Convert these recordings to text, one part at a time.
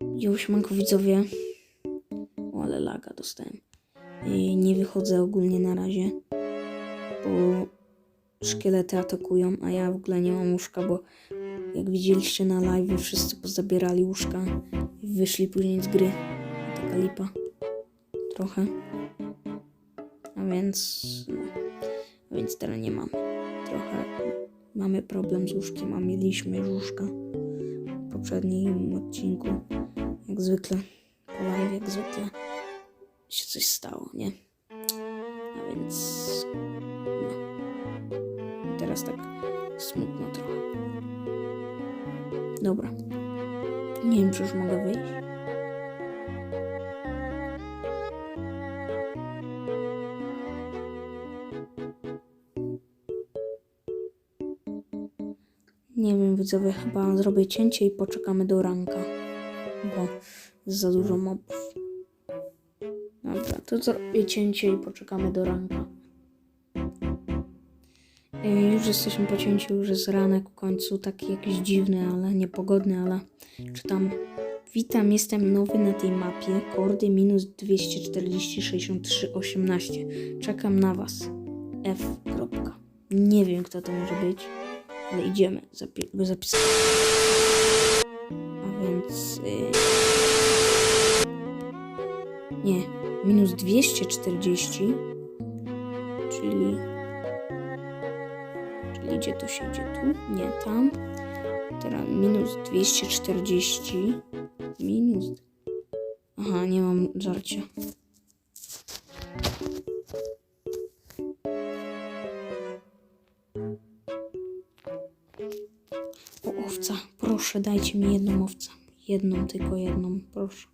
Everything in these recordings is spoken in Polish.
Już manko widzowie. O, ale laga dostałem. Yy, Nie wychodzę ogólnie na razie, bo szkielety atakują, a ja w ogóle nie mam łóżka, bo jak widzieliście na live, wszyscy pozabierali łóżka i wyszli później z gry. Taka lipa. Trochę. A więc, no, a więc teraz nie mamy. Trochę mamy problem z łóżkiem, a mieliśmy już łóżka poprzednim odcinku. Jak zwykle, po live, jak zwykle się coś stało, nie? A więc, no. Teraz tak smutno trochę. Dobra. Nie wiem, czy już mogę wyjść. Wiem, widzowie, chyba zrobię cięcie i poczekamy do ranka, bo jest za dużo mobów. Dobra, to zrobię cięcie i poczekamy do ranka. Yy, Już jesteśmy po cięciu, już jest ranek w końcu, taki jakiś dziwny, ale niepogodny, ale czytam. Witam, jestem nowy na tej mapie. Kordy minus 240, 63, 18. Czekam na was. F. Nie wiem, kto to może być, ale idziemy. Go zapisać. A więc. Yy... Nie, minus 240, czyli. Czyli gdzie to się idzie? Tu? Nie, tam. Teraz minus 240. Minus. Aha, nie mam żarcia. Proszę, dajcie mi jedną owcę. Jedną, tylko jedną, proszę.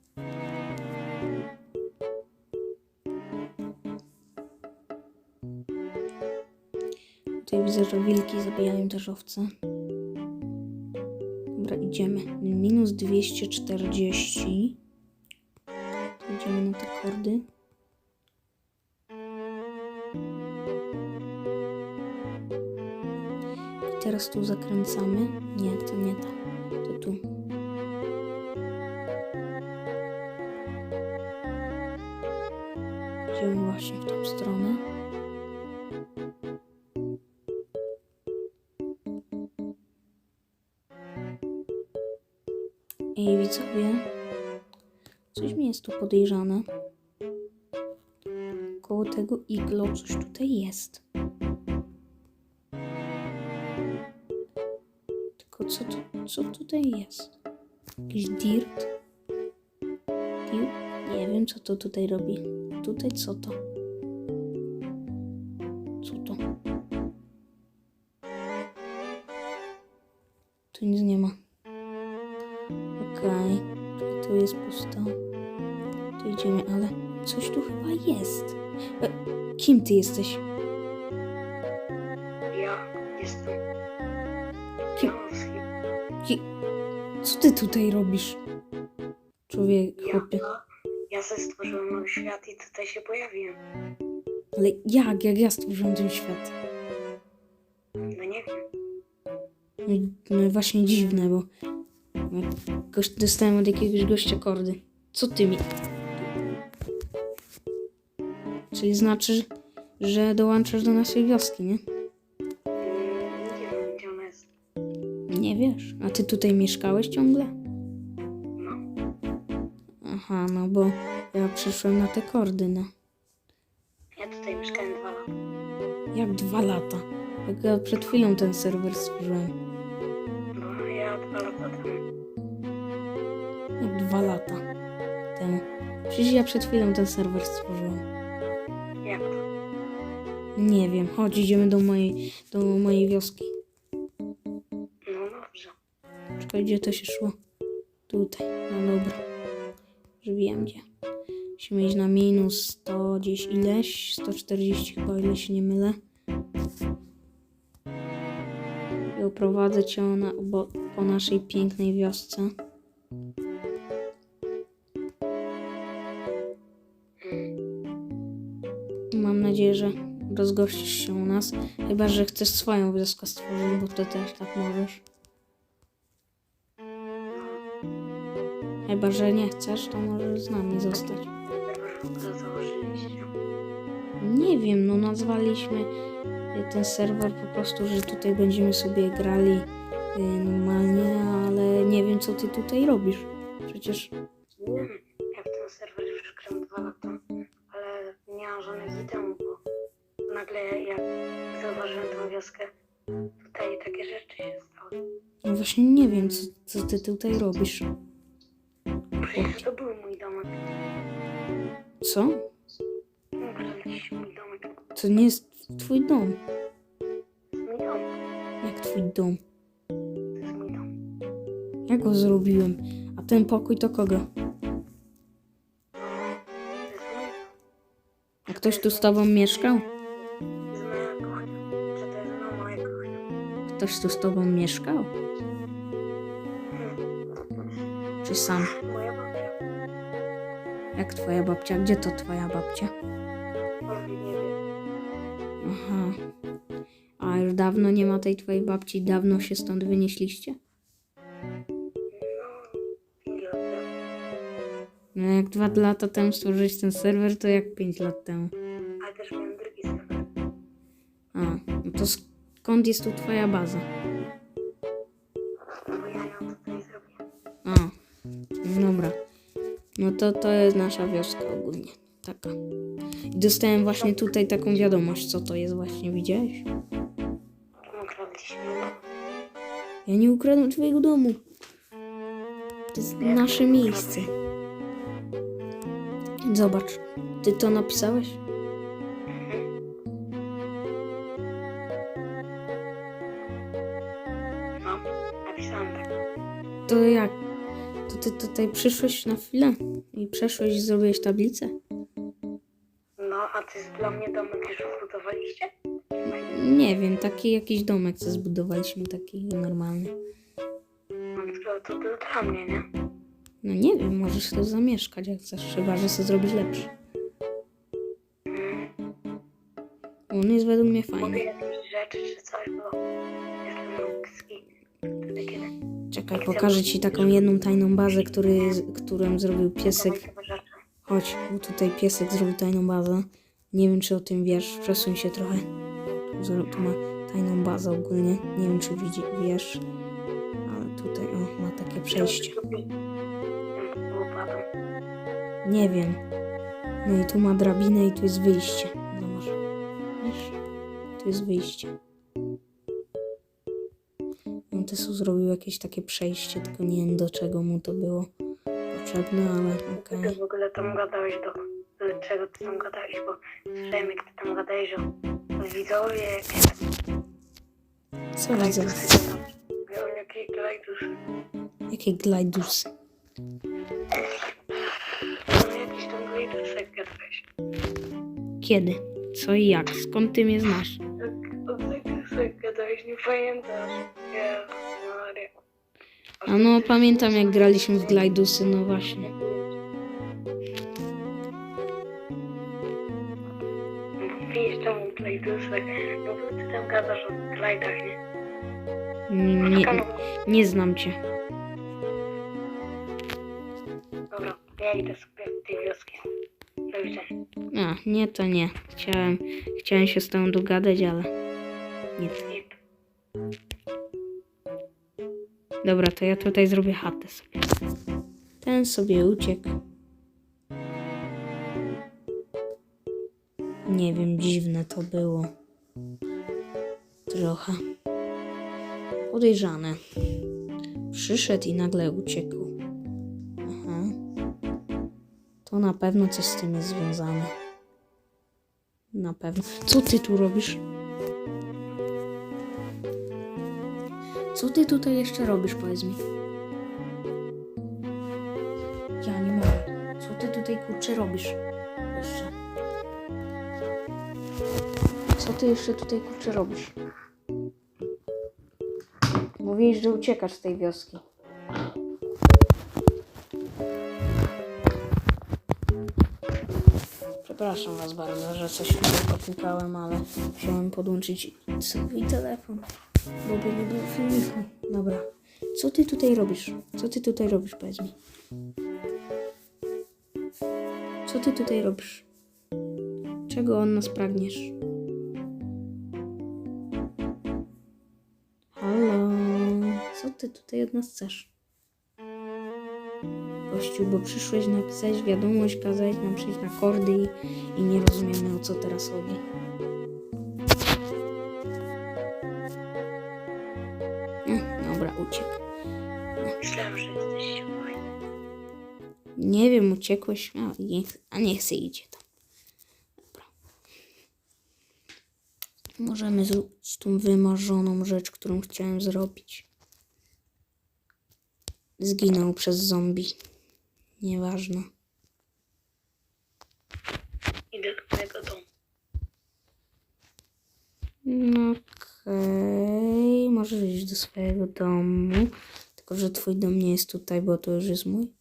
Tutaj widzę, że wilki zabijają też owce. Dobra, idziemy. Minus 240. To idziemy na te kordy. I teraz tu zakręcamy. Nie, to nie tam. To tu. Idziemy właśnie w tą stronę. Ej, widzowie, coś mi jest tu podejrzane. Koło tego iglo coś tutaj jest. Co, tu, co tutaj jest? Jakiś dirt? Nie wiem, co to tutaj robi. Tutaj co to? Co to? Tu nic nie ma. Okej, tu jest pusto. Tu idziemy, ale coś tu chyba jest. E, kim ty jesteś? Ja jestem. Ki... Co ty tutaj robisz? Człowiek, Ja, chłopie. ja sobie stworzyłem nowy świat i tutaj się pojawiłem. Ale jak, jak ja stworzyłem ten świat? No nie wiem. No, no właśnie dziwne, bo goś, dostałem od jakiegoś gościa kordy. Co ty mi... Czyli znaczy, że dołączasz do naszej wioski, nie? Nie wiesz. A ty tutaj mieszkałeś ciągle? No, Aha, no bo ja przyszłem na te kordy, no. ja tutaj mieszkałem dwa lata. Jak dwa lata? Jak ja przed chwilą ten serwer stworzyłem. No, ja dwa lata temu. Jak dwa lata temu. Przecież ja przed chwilą ten serwer stworzyłem. Jak to? Nie wiem, chodź, idziemy do mojej, do mojej wioski. Gdzie to się szło? Tutaj, no dobra. Już wiem gdzie. Musimy iść na minus 100 gdzieś ileś, 140 chyba, ile się nie mylę. I oprowadzę cię na, bo, po naszej pięknej wiosce. Mam nadzieję, że rozgościsz się u nas. Chyba, że chcesz swoją wioskę stworzyć, bo to też tak możesz. Chyba, że nie chcesz, to możesz z nami zostać. Ogóle założyliście. Nie wiem, no nazwaliśmy y, ten serwer po prostu, że tutaj będziemy sobie grali y, normalnie, ale nie wiem co ty tutaj robisz. Przecież Nie wiem, ja w ten serwer już gram dwa lata, ale nie mam żadnych itemów, bo nagle jak zauważyłem tą wioskę, tutaj takie rzeczy się stały. no właśnie nie wiem co, co ty tutaj robisz. Przecież to był mój domek. Co? Ukradliście mój domek. To nie jest twój dom. Mój dom. Jak twój dom? To jest mój dom. Ja go zrobiłem. A ten pokój to kogo? To jest dom. A ktoś tu z tobą mieszkał? To jest moja kuchnia. Czy to jest no moja kuchnia? Ktoś tu z tobą mieszkał? Czy sam? Moja. Jak twoja babcia? Gdzie to twoja babcia? Aha. A już dawno nie ma tej twojej babci? Dawno się stąd wynieśliście? No, jak dwa lata temu stworzyłeś ten serwer, to jak pięć lat temu. Ale też miałem drugi serwer. A, no to skąd jest tu twoja baza? To to jest nasza wioska ogólnie. Taka. I dostałem właśnie tutaj taką wiadomość, co to jest właśnie, widziałeś? Dom. Ja nie ukradłem twojego domu. To jest nasze miejsce. Zobacz, ty to napisałeś? Tutaj przyszłeś na chwilę i przeszłeś i zrobiłeś tablicę? No, a ty dla mnie domek już zbudowaliście? Nie wiem, taki jakiś domek, co zbudowaliśmy, taki normalny. No, to, był dla mnie, nie? No nie wiem, możesz tu zamieszkać jak chcesz, chyba że chcesz zrobić lepszy. On jest według mnie fajny. jakieś rzeczy czy coś, bo Czekaj, pokażę ci taką jedną tajną bazę, który, którą zrobił piesek. Chodź, bo tutaj piesek zrobił tajną bazę. Nie wiem, czy o tym wiesz, przesuń się trochę. Tu ma tajną bazę ogólnie. Nie wiem, czy wiesz, ale tutaj o, ma takie przejście. Nie wiem. No i tu ma drabinę i tu jest wyjście. Zobacz. Wiesz? Tu jest wyjście. Też zrobił jakieś takie przejście, tylko nie wiem do czego mu to było potrzebne, ale okej. Ty w ogóle tam gadałeś do... do czego ty tam gadałeś, bo słyszałem jak ty tam gadałeś o widzowie, Co widzę? Miał jakieś glajdusz. Jakie glajdusy? No jakiś tam glajduszek gadałeś. Kiedy? Co i jak? Skąd ty mnie znasz? O glajduszek gadałeś, nie pamiętasz. Ja, Maria. A no, pamiętam jak graliśmy w glajdusy, no właśnie. Widzisz czemu glajduszek? No bo ty tam gadasz o glajdach, nie? Nie, nie znam cię. Dobra, ja idę sobie tej wioski. Do widzenia. A, nie, to nie. Chciałem, chciałem się z tobą dogadać, ale nie. Dobra, to ja tutaj zrobię chatę sobie. Ten sobie uciekł. Nie wiem, dziwne to było. Trochę. Podejrzane. Przyszedł i nagle uciekł. Aha. To na pewno coś z tym jest związane. Na pewno. Co ty tu robisz? Co ty tutaj jeszcze robisz, powiedz mi? Ja nie mogę. Co ty tutaj kurczę robisz? Jeszcze. Co ty jeszcze tutaj kurczę robisz? Mówisz, że uciekasz z tej wioski. Przepraszam was bardzo, że coś tutaj popukałem, ale musiałem podłączyć swój telefon, bo by nie było filmiku. Dobra. Co ty tutaj robisz? Co ty tutaj robisz, powiedz mi? Co ty tutaj robisz? Czego od nas pragniesz? Halo? Co ty tutaj od nas chcesz? Gościu, bo przyszłeś napisać wiadomość, kazałeś nam przyjść na kordy i, i nie rozumiemy o co teraz chodzi. Uciekłeś, a nie, a nie chce idzie tam. Dobra. Możemy zrobić tą wymarzoną rzecz, którą chciałem zrobić. Zginął przez zombie. Nieważne. Idę do mojego domu. No Okej, możesz iść do swojego domu. Tylko, że twój dom nie jest tutaj, bo to już jest mój.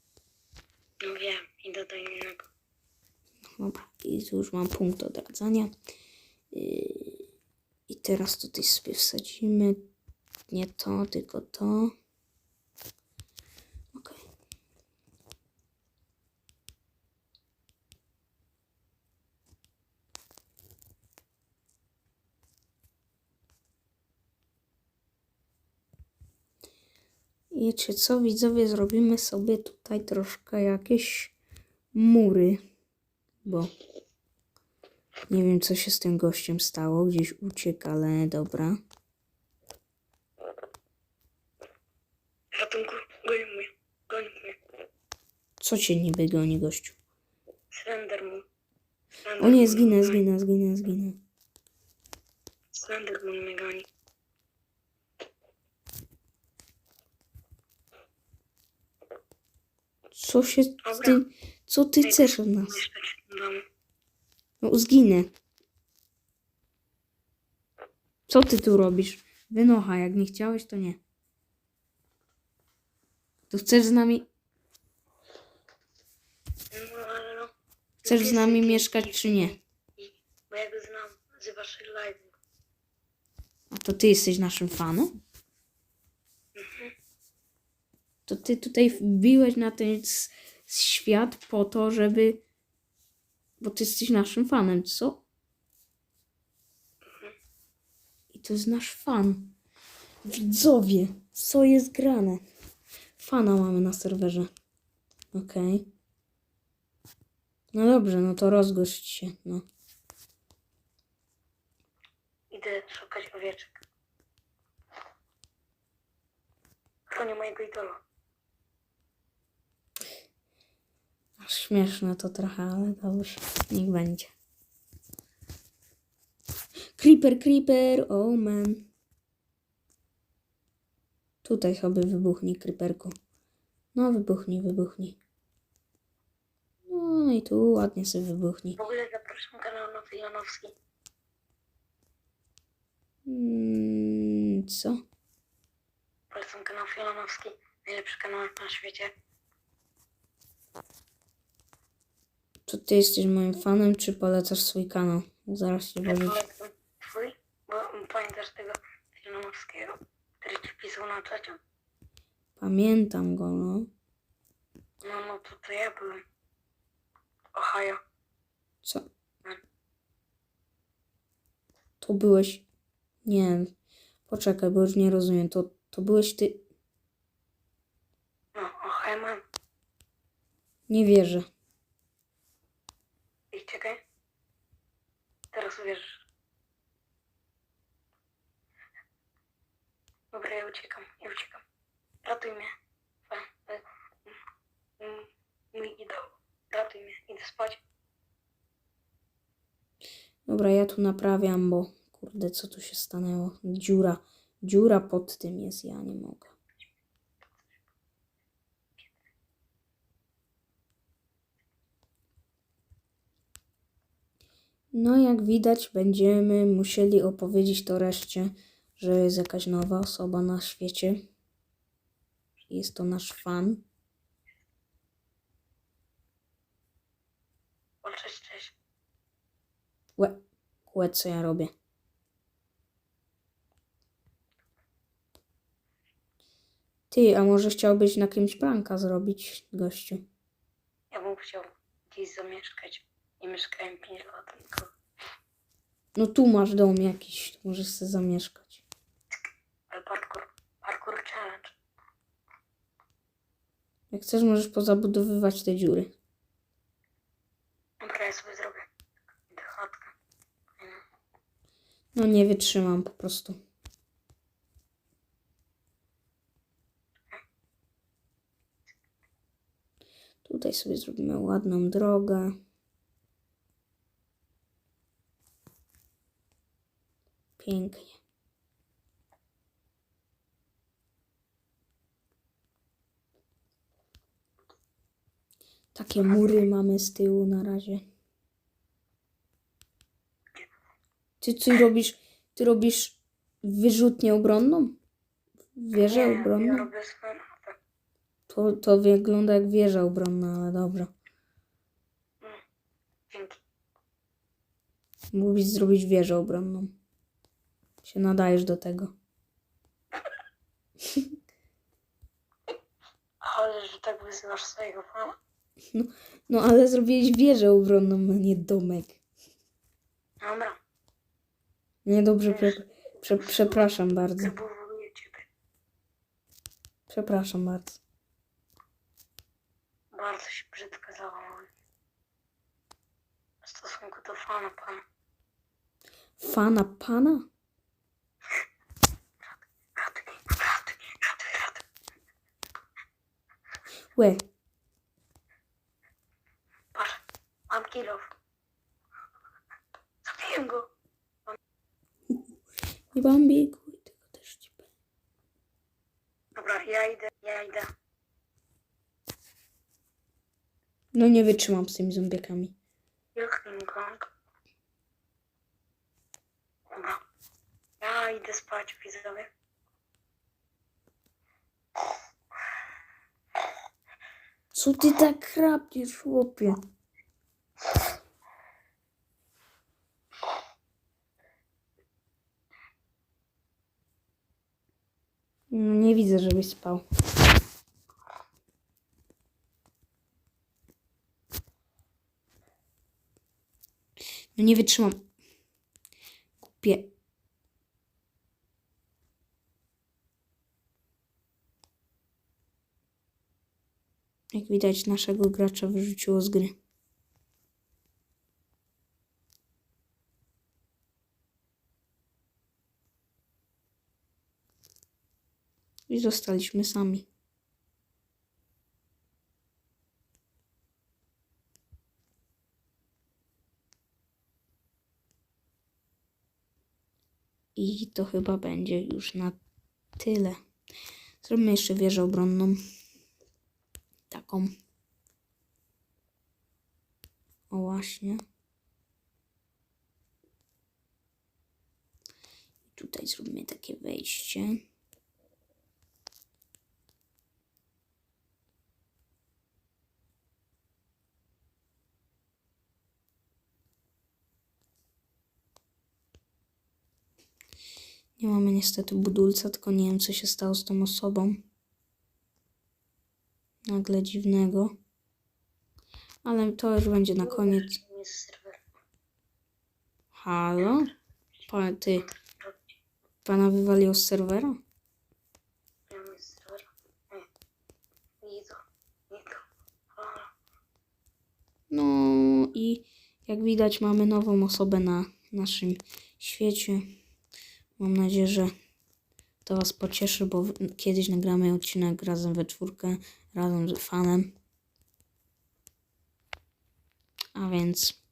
No wiem, idę do innego. Dobra, i tu już mam punkt odradzania. Yy, I teraz tutaj sobie wsadzimy nie to, tylko to. Okej. Wiecie co, widzowie, zrobimy sobie tutaj troszkę jakieś mury, bo nie wiem, co się z tym gościem stało. Gdzieś uciekł, ale dobra. Ratunku, goni mnie. Goni mnie. Co cię niby goni, gościu? Slenderman. O nie, zginę, zginę, zginę, zginę. Slenderman mnie goni. Co się z tym... Co ty chcesz od nas? Domu. No, zginę. Co ty tu robisz? Wynocha, jak nie chciałeś, to nie. To chcesz z nami... No no. Chcesz z nami mieszkać, czy nie? Bo ja go znam z waszych live'ów. A to ty jesteś naszym fanem? To ty tutaj wbiłeś na ten świat po to, żeby. Bo ty jesteś naszym fanem, co? I to jest nasz fan. Widzowie, co jest grane? Fana mamy na serwerze. Okej. No dobrze, no to rozgość się, no. Idę szukać owieczek. Chronię mojego idola. Aż śmieszne to trochę, ale dobrze. Niech będzie. Creeper, creeper, oh man. Tutaj sobie wybuchnij, creeperku. No, wybuchnij, wybuchnij. No i tu ładnie sobie wybuchnij. W ogóle zapraszam kanał Nowy Janowski. Mm, co? Polecam kanał Filanowski. Najlepszy kanał na świecie. To ty jesteś moim fanem, czy polecasz swój kanał? Zaraz się powiedzieć. polecam twój, bo pamiętasz tego Filanowskiego, który ci pisał na czacie. Pamiętam go, no. No, no to to ja byłem. Ohio. Co? To byłeś. Nie. Poczekaj, bo już nie rozumiem. To, to byłeś ty. No, Ohio mam. Nie wierzę. I czekaj. Teraz uwierzysz. Dobra, ja uciekam, ja uciekam. Ratuj mnie. Mój idol. Ratuj mnie, idę spać. Dobra, ja tu naprawiam, bo kurde, co tu się stanęło? Dziura. Dziura pod tym jest, ja nie mogę. No, jak widać, będziemy musieli opowiedzieć to reszcie, że jest jakaś nowa osoba na świecie. Jest to nasz fan. O, cześć, cześć. Łe, łe, co ja robię? Ty, a może chciałbyś na kimś pranka zrobić, gościu? Ja bym chciał gdzieś zamieszkać. I mieszkałem 5 lat tylko. No tu masz dom jakiś, tu możesz sobie zamieszkać. Ale parkour, parkour challenge. Jak chcesz, możesz pozabudowywać te dziury. Dobra, ja sobie zrobię. Tę chatkę. No nie wytrzymam po prostu. Tutaj sobie zrobimy ładną drogę. Pięknie. Takie mury mamy z tyłu na razie. Ty co robisz? Ty robisz wyrzutnię obronną? Wieżę Nie, Ja obronną? robię. To, to wygląda jak wieża obronna, ale dobra. Dzięki. Mógłbyś zrobić wieżę obronną. Się nadajesz do tego. Ale że tak wyzywasz swojego pana. No ale zrobiłeś wieżę obronną, a nie domek. Dobra, Nie dobrze, prze, prze, przepraszam bardzo. ciebie. Przepraszam bardzo. Bardzo się brzydko zachowuję. W stosunku do fana pana. Fana pana? Ratuj, ratuj, ratuj, ratuj. Łe, Patrz, mam kilof. Zabiję go. nie bambikuj, tylko też ci powiem. Dobra, ja idę, ja idę. No nie wytrzymam z tymi zombiekami. King Kong. Dobra. Ja idę spać, widzowie. Co ty tak chrapiesz, chłopie? No nie widzę, żebyś spał. No nie wytrzymam. Kupię. Jak widać, naszego gracza wyrzuciło z gry. I zostaliśmy sami. I to chyba będzie już na tyle. Zrobimy jeszcze wieżę obronną. Taką. O właśnie. Tutaj zrobimy takie wejście. Nie mamy niestety budulca, tylko nie wiem co się stało z tą osobą. Nagle dziwnego. Ale to już będzie na koniec. Halo? Pa, ty, pana wywaliło z serwera? Halo. No i jak widać mamy nową osobę na naszym świecie. Mam nadzieję, że to Was pocieszy, bo kiedyś nagramy odcinek razem we czwórkę, razem z fanem. A więc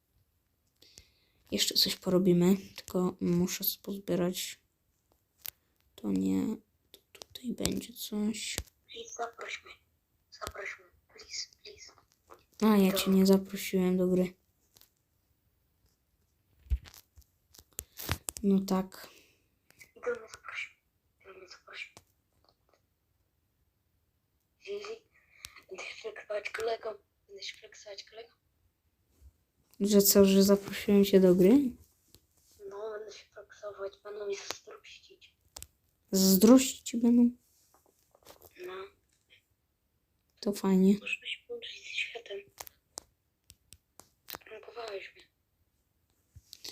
jeszcze coś porobimy, tylko muszę pozbierać. To nie, to tutaj będzie coś. Please, zaproś mnie. Zaproś mnie. Please, please. A, ja Cię nie zaprosiłem do gry. No tak. I do mnie zaproś. Do mnie zaproś. Zizi. Będziesz flexować kolego. Będziesz flexować kolego. Że co, że zaprosiłem cię do gry? No, będę się flexować, będą mi zazdrościć. Zazdrościć będą? No. To fajnie. Możemy się połączyć ze światem. Prankowałeś mnie.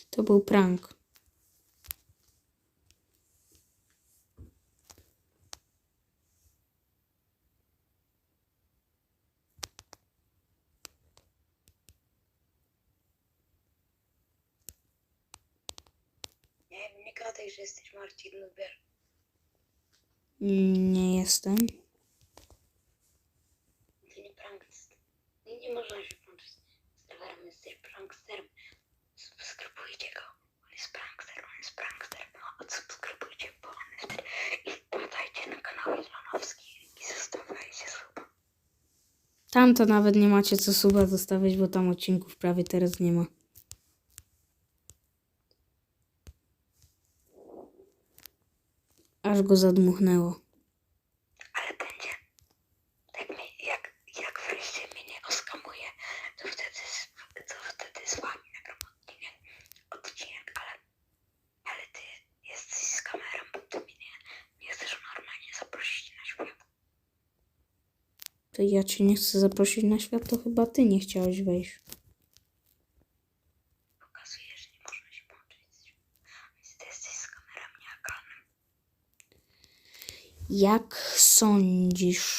To był prank. Gadaj, że jesteś Marcin Lubier. Nie jestem. Ty nie prankster. Nie, można się łączyć z serwerem, jesteś pranksterem. Subskrybujcie go. On jest prankster, on jest prankster. Odsubskrybujcie, bo on jest. I wpadajcie na kanał Ilonowski i zostawiajcie suba. Tam to nawet nie macie co suba zostawiać, bo tam odcinków prawie teraz nie ma. Aż go zadmuchnęło. Ale będzie. Jak, mnie, jak, jak wreszcie mnie nie oskamuje, to wtedy, z- to wtedy z wami nagram odcinek, odcinek ale, ale ty jesteś z kamerą, bo ty mnie nie, nie chcesz normalnie zaprosić na świat. To ja cię nie chcę zaprosić na świat, to chyba ty nie chciałeś wejść. Pokazuje, że nie można się połączyć z światem. Więc ty jesteś z kamerą nieakalnym. Jak sądzisz,